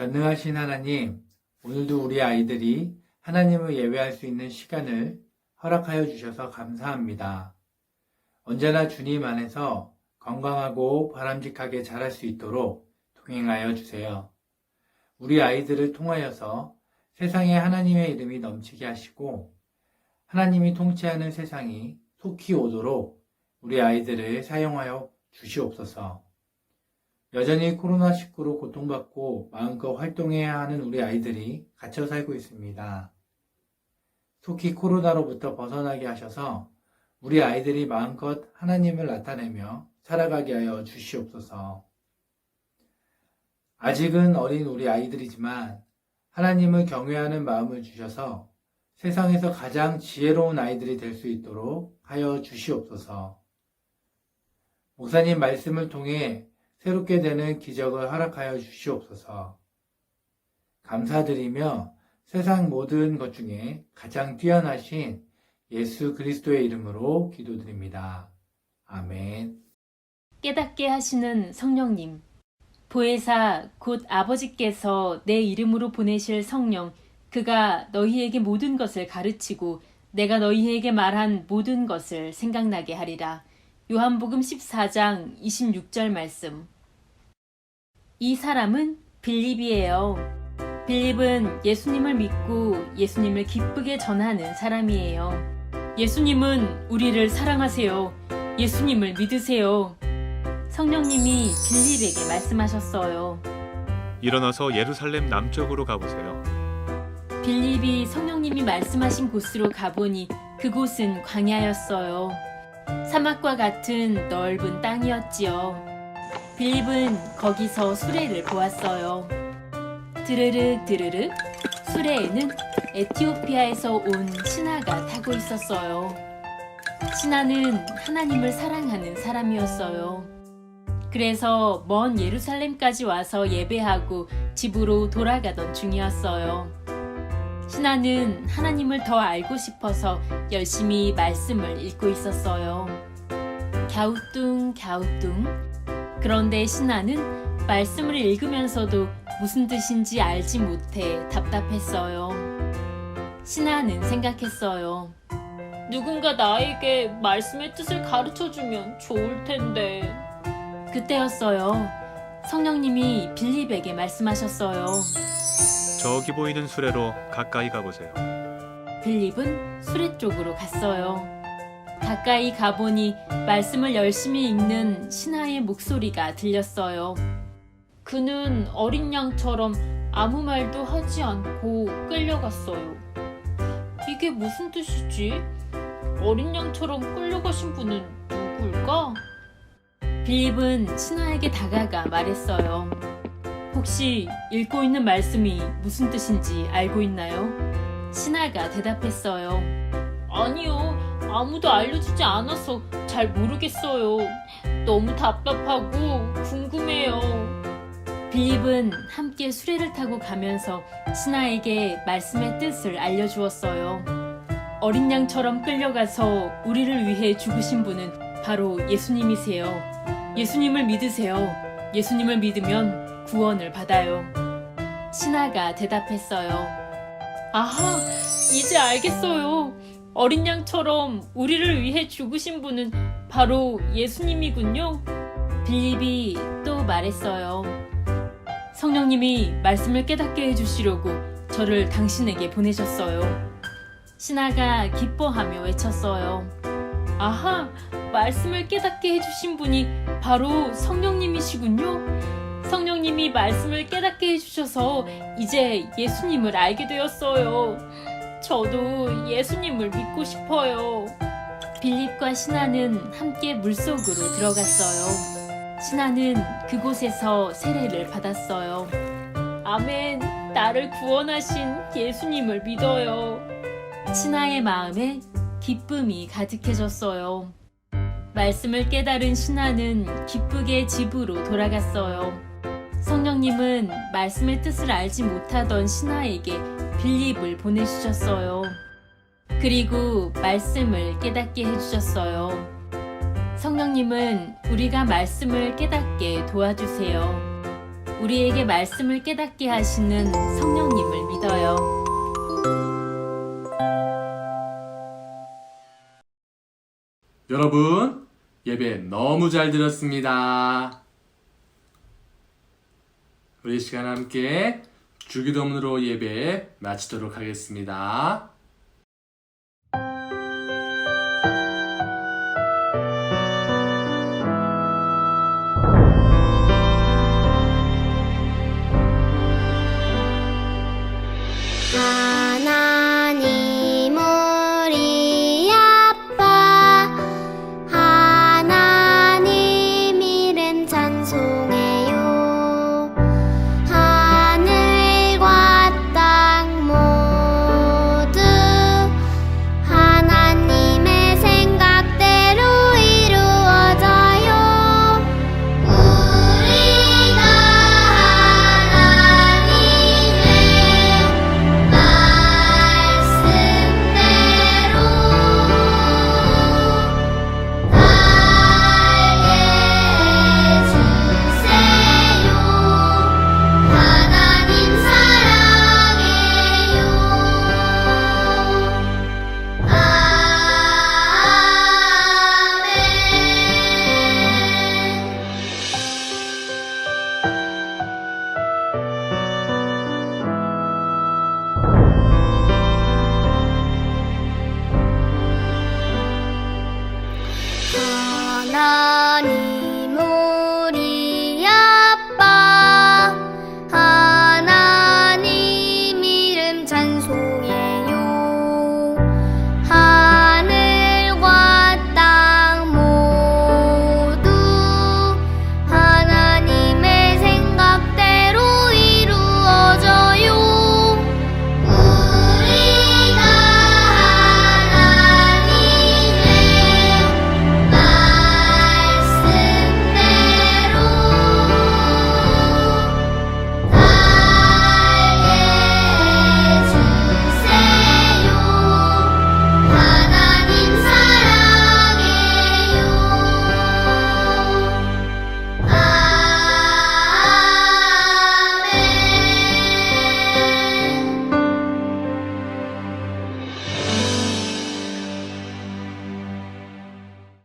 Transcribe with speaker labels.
Speaker 1: 전능하신 하나님, 오늘도 우리 아이들이 하나님을 예배할 수 있는 시간을 허락하여 주셔서 감사합니다. 언제나 주님 안에서 건강하고 바람직하게 자랄 수 있도록 동행하여 주세요. 우리 아이들을 통하여서 세상에 하나님의 이름이 넘치게 하시고 하나님이 통치하는 세상이 속히 오도록 우리 아이들을 사용하여 주시옵소서. 여전히 코로나19로 고통받고 마음껏 활동해야 하는 우리 아이들이 갇혀 살고 있습니다. 속히 코로나로부터 벗어나게 하셔서 우리 아이들이 마음껏 하나님을 나타내며 살아가게 하여 주시옵소서. 아직은 어린 우리 아이들이지만 하나님을 경외하는 마음을 주셔서 세상에서 가장 지혜로운 아이들이 될 수 있도록 하여 주시옵소서. 목사님 말씀을 통해 새롭게 되는 기적을 허락하여 주시옵소서. 감사드리며 세상 모든 것 중에 가장 뛰어나신 예수 그리스도의 이름으로 기도드립니다. 아멘.
Speaker 2: 깨닫게 하시는 성령님. 보혜사 곧 아버지께서 내 이름으로 보내실 성령 그가 너희에게 모든 것을 가르치고 내가 너희에게 말한 모든 것을 생각나게 하리라. 요한복음 14장 26절 말씀. 이 사람은 빌립이에요. 빌립은 예수님을 믿고 예수님을 기쁘게 전하는 사람이에요. 예수님은 우리를 사랑하세요. 예수님을 믿으세요. 성령님이 빌립에게 말씀하셨어요.
Speaker 3: 일어나서 예루살렘 남쪽으로 가보세요.
Speaker 2: 빌립이 성령님이 말씀하신 곳으로 가보니 그곳은 광야였어요. 사막과 같은 넓은 땅이었지요. 빌립은 거기서 수레를 보았어요. 드르륵 드르륵 수레에는 에티오피아에서 온 신하가 타고 있었어요. 신하는 하나님을 사랑하는 사람이었어요. 그래서 먼 예루살렘까지 와서 예배하고 집으로 돌아가던 중이었어요. 신하는 하나님을 더 알고 싶어서 열심히 말씀을 읽고 있었어요. 갸우뚱 갸우뚱. 그런데 신하는 말씀을 읽으면서도 무슨 뜻인지 알지 못해 답답했어요. 신하는 생각했어요. 누군가 나에게 말씀의 뜻을 가르쳐 주면 좋을 텐데. 그때였어요. 성령님이 빌립에게 말씀하셨어요.
Speaker 3: 저기 보이는 수레로 가까이 가보세요.
Speaker 2: 빌립은 수레 쪽으로 갔어요. 가까이 가보니 말씀을 열심히 읽는 신하의 목소리가 들렸어요. 그는 어린 양처럼 아무 말도 하지 않고 끌려갔어요. 이게 무슨 뜻이지? 어린 양처럼 끌려가신 분은 누굴까? 빌립은 신하에게 다가가 말했어요. 혹시 읽고 있는 말씀이 무슨 뜻인지 알고 있나요? 신하가 대답했어요. 아니요, 아무도 알려주지 않아서 잘 모르겠어요. 너무 답답하고 궁금해요. 빌립은 함께 수레를 타고 가면서 신하에게 말씀의 뜻을 알려주었어요. 어린 양처럼 끌려가서 우리를 위해 죽으신 분은 바로 예수님이세요. 예수님을 믿으세요. 예수님을 믿으면 구원을 받아요. 신하가 대답했어요. 아하, 이제 알겠어요. 어린 양처럼 우리를 위해 죽으신 분은 바로 예수님이군요. 빌립이 또 말했어요. 성령님이 말씀을 깨닫게 해주시려고 저를 당신에게 보내셨어요. 신하가 기뻐하며 외쳤어요. 아하, 말씀을 깨닫게 해주신 분이 바로 성령님이시군요. 성령님이 말씀을 깨닫게 해주셔서 이제 예수님을 알게 되었어요. 저도 예수님을 믿고 싶어요. 빌립과 신하는 함께 물속으로 들어갔어요. 신하는 그곳에서 세례를 받았어요. 아멘. 나를 구원하신 예수님을 믿어요. 신하의 마음에 기쁨이 가득해졌어요. 말씀을 깨달은 신하는 기쁘게 집으로 돌아갔어요. 성령님은 말씀의 뜻을 알지 못하던 신하에게 빌립을 보내주셨어요. 그리고 말씀을 깨닫게 해주셨어요. 성령님은 우리가 말씀을 깨닫게 도와주세요. 우리에게 말씀을 깨닫게 하시는 성령님을 믿어요.
Speaker 4: 여러분, 예배 너무 잘 들었습니다. 우리 이 시간 함께 주기도문으로 예배 마치도록 하겠습니다.